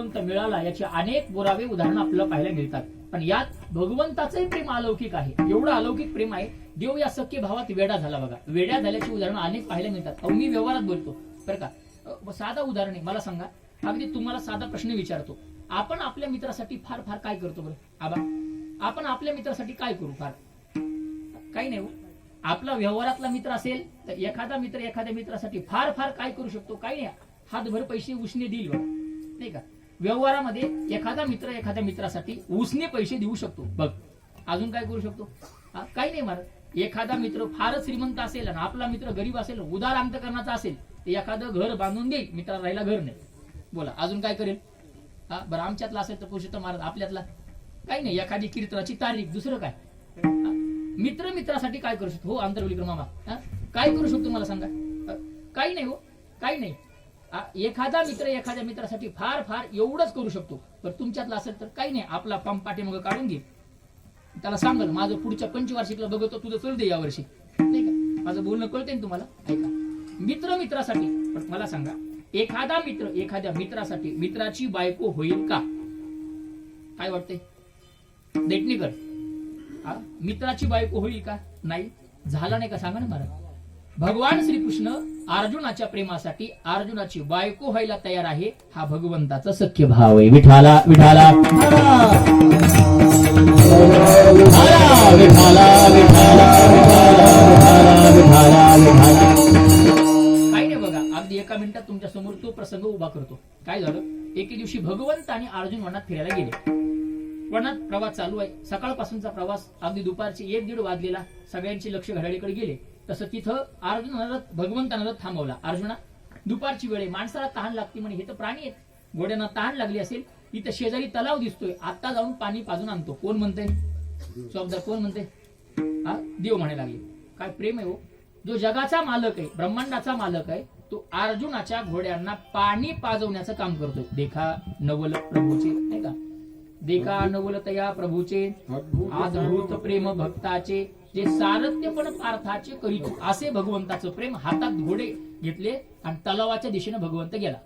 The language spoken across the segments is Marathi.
भगवंत मिळाला याची अनेक पुरावे उदाहरण आपल्याला पाहायला मिळतात. पण यात भगवंताचंही प्रेम अलौकिक आहे. एवढं अलौकिक प्रेम आहे देव या सख्य भावात वेडा झाला बघा. वेड्या झाल्याची उदाहरणं अनेक पाहायला मिळतात. अहो, मी व्यवहारात बोलतो बरं का? साधा उदाहरण आहे मला सांगा. अगदी म्हणजे तुम्हाला साधा प्रश्न विचारतो. आपण आपल्या मित्रासाठी फार फार काय करतो बरं? आबा आपण आपल्या मित्रासाठी काय करू फार? काही नाही हो. आपला व्यवहारातला मित्र असेल तर एखादा मित्र एखाद्या मित्रासाठी फार फार काय करू शकतो? काही नाही. हातभर पैसे उसने देईल बघा. नाही का? व्यवहारामध्ये एखादा मित्र एखाद्या मित्रासाठी उसने पैसे देऊ शकतो. बघ अजून काय करू शकतो? हा, काही नाही मारत. एखादा मित्र फारच श्रीमंत असेल आणि आपला मित्र गरीब असेल उदार अंतकरणाचा असेल तर एखादं घर बांधून देईल. मित्राला राहिला घर नाही. बोला अजून काय करेल? हा बरं आमच्यातला असेल तर पुरुषोत्तम महाराज आपल्यातला? काही नाही एखादी कीर्तनाची तारीख दुसरं काय? मित्र मित्रासाठी काय करू शकतो? हो आंतरवलीकर मामा हा? काय करू शकतो मला सांगा? काही नाही हो काही नाही. एखादा मित्र एखाद्या मित्रासाठी फार फार एवढंच करू शकतो. पण तुमच्यातला असेल तर काही नाही आपला पंप पाठीमागं काढून घे. त्याला सांगल माझं पुढच्या पंचवार्षिकला बघतो तुझं चल दे यावर्षी नाही का? माझं बोलणं कळते ना तुम्हाला? ऐका मित्र मित्रासाठी पण मला सांगा एखादा मित्र एखाद्या मित्रासाठी मित्राची बायको होईल का? काय वाटतंय? देटणीकर कर मित्राची बायको होईल का? नाही? झाला नाही का? सांगा ना मला. भगवान श्रीकृष्ण अर्जुनाच्या प्रेमासाठी अर्जुनाची बायको व्हायला तयार आहे हा भगवंताचा सख्य भाव आहे. विठाला विठाला काय नाही बघा अगदी एका मिनिटात तुमच्यासमोर तो प्रसंग उभा करतो. काय झालं? एके दिवशी भगवंत आणि अर्जुन वनात फिरायला गेले. वनात प्रवास चालू आहे. सकाळपासूनचा प्रवास अगदी दुपारचे एक दीड वाजलेला. सगळ्यांचे लक्ष घड्याळीकडे गेले. तसं तिथं अर्जुन भगवंतानं थांबवला. अर्जुना दुपारची वेळ आहे. माणसाला तहान लागते म्हणे. हे तर प्राणी आहेत. घोड्यांना तहान लागली असेल इथं शेजारी तलाव दिसतोय. आता जाऊन पाणी पाजून आणतो. कोण म्हणतंय? चौकदार कोण म्हणते हा? देव म्हणायला लागले. काय प्रेम आहे हो? जो जगाचा मालक आहे ब्रह्मांडाचा मालक आहे तो अर्जुनाच्या घोड्यांना पाणी पाजवण्याचं काम करतोय. देखा नवल प्रभूचे नाही का? देखा नवल तया प्रभूचे अद्भुत प्रेम भक्ताचे जे सारथ्यपण पार्थाचे करीत असे भगवंताचं प्रेम हातात घोडे घेतले आणि तलावाच्या दिशेने भगवंत गेला.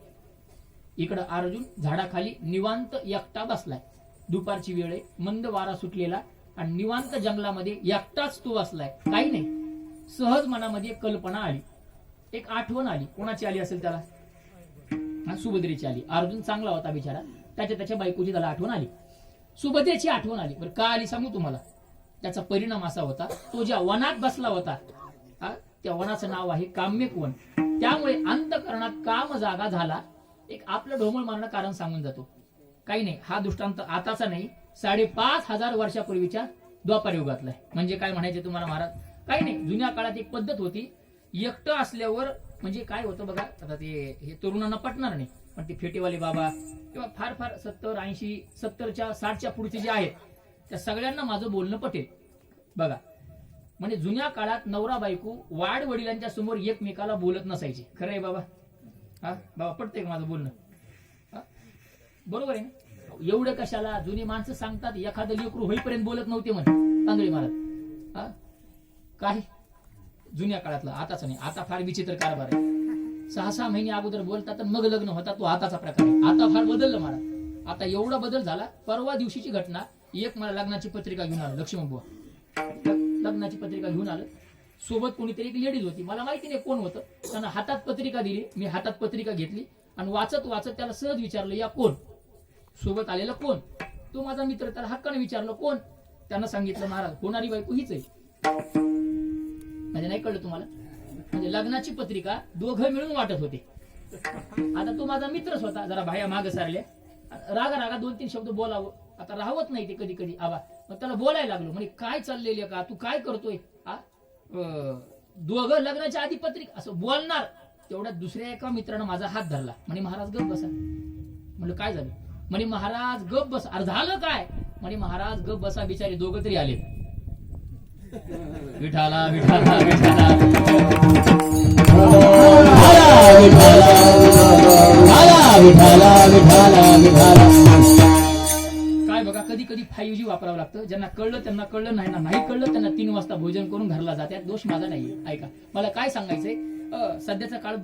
इकडं अर्जुन झाडाखाली निवांत एकटा बसलाय. दुपारची वेळ आहे मंद वारा सुटलेला आणि निवांत जंगलामध्ये एकटाच तो बसलाय. काही नाही सहज मनामध्ये कल्पना आली. एक आठवण आली. कोणाची आली असेल त्याला? सुभद्रेची आली. अर्जुन चांगला होता बिचारा. त्याच्या त्याच्या बायकोची त्याला आठवण आली. सुभद्रेची आठवण आली. बरं का आली सांगू तुम्हाला? त्याचा परिणाम असा होता तो ज्या वनात बसला होता त्या वनाचं नाव आहे काम्यक वन त्यामुळे अंतकरणात काम जागा झाला. एक आपलं ढोमळ मारणं कारण सांगून जातो. काही नाही हा दृष्टांत आताचा नाही साडेपाच हजार वर्षापूर्वीच्या द्वापार युगातला आहे. म्हणजे काय म्हणायचे तुम्हाला महाराज? काही नाही जुन्या काळात एक पद्धत होती एकटं असल्यावर म्हणजे काय होतं बघा आता ते हे तरुणांना पटणार नाही. पण ते फेटेवाले बाबा किंवा फार फार सत्तर ऐंशी सत्तरच्या साठच्या पुढचे जे आहेत त्या सगळ्यांना माझं बोलणं पटेल. बघा. म्हणजे जुन्या काळात नवरा बायको वाढ वडिलांच्या समोर एकमेकाला बोलत नसायचे. खरं आहे बाबा? हा? बाबा पटतंय का माझं बोलणं? बरोबर आहे ना? एवढं कशाला? जुनी माणसं सांगतात एखादं लेकरू होईपर्यंत बोलत नव्हते म्हणे. तांदळी महाराज. हा? काय जुन्या काळातलं. आताच नाही. आता फार विचित्र कारभार आहे. सहा सहा महिने अगोदर बोलतात तर मग लग्न होता तो आताचा प्रकार आहे. आता फार बदललं मला आता एवढा बदल झाला. परवा दिवशीची घटना. एक मला लग्नाची पत्रिका घेऊन आलं लक्ष्मण बुवा. लग्नाची पत्रिका घेऊन आलं. सोबत कोणीतरी एक लेडीज होती. मला माहिती नाही कोण होतं. त्यानं हातात पत्रिका दिली. मी हातात पत्रिका घेतली. आणि वाचत वाचत त्याला सहज विचारलं या कोण? सोबत आलेला कोण? तो माझा मित्र त्याला हक्काने विचारलं कोण? त्यांना सांगितलं महाराज होणारी बायको हीच आहे. म्हणजे नाही कळलं तुम्हाला? म्हणजे लग्नाची पत्रिका दोघं मिळून वाटत होते. आता तो माझा मित्रच होता जरा भाया माग सारल्या. रागा रागा दोन तीन शब्द बोलावं. आता राहवत नाही ते कधी कधी आबा मग त्याला बोलायला लागलो. म्हणजे काय चाललेलं का? तू काय करतोय? हा? दोघं लग्नाच्या आधी पत्रिका असं बोलणार. तेवढ्यात दुसऱ्या एका मित्रानं माझा हात धरला. म्हणे महाराज गप बसा. म्हणलं काय झालं? म्हणे महाराज गप बसा. अरे झालं काय? म्हणे महाराज गप बसा. बिचारे दोघं तरी आले. विठाला विठाला विठाला. बघा कधी कधी फाईव्ह जी वापरावं लागतं. ज्यांना कळलं त्यांना कळलं नाही ना नाही कळलं त्यांना तीन वाजता भोजन करून घरला जातात. दोष माझा नाही ऐका. मला काय सांगायचंय? सध्याचा काळ